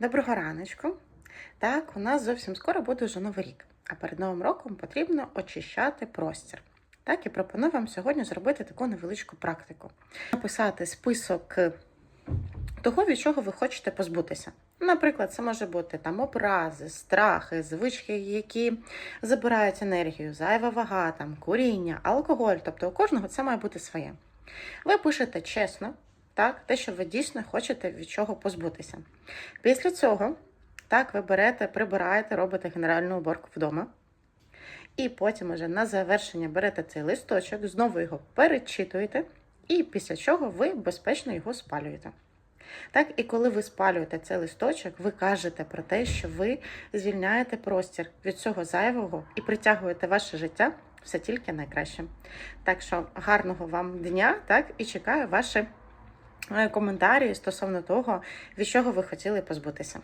Доброго раночку. Так, у нас зовсім скоро буде вже новий рік, а перед новим роком потрібно очищати простір. Так, і пропоную вам сьогодні зробити таку невеличку практику. Написати список того, від чого ви хочете позбутися. Наприклад, це може бути там образи, страхи, звички, які забирають енергію, зайва вага, там, куріння, алкоголь. Тобто у кожного це має бути своє. Ви пишете чесно, так, те, що ви дійсно хочете від чого позбутися. Після цього, так, ви берете, прибираєте, робите генеральну уборку вдома. І потім уже на завершення берете цей листочок, знову його перечитуєте, і після чого ви безпечно його спалюєте. Так, і коли ви спалюєте цей листочок, ви кажете про те, що ви звільняєте простір від цього зайвого і притягуєте ваше життя все тільки найкраще. Так що гарного вам дня, так, і чекаю ваші коментарі стосовно того, від чого ви хотіли позбутися.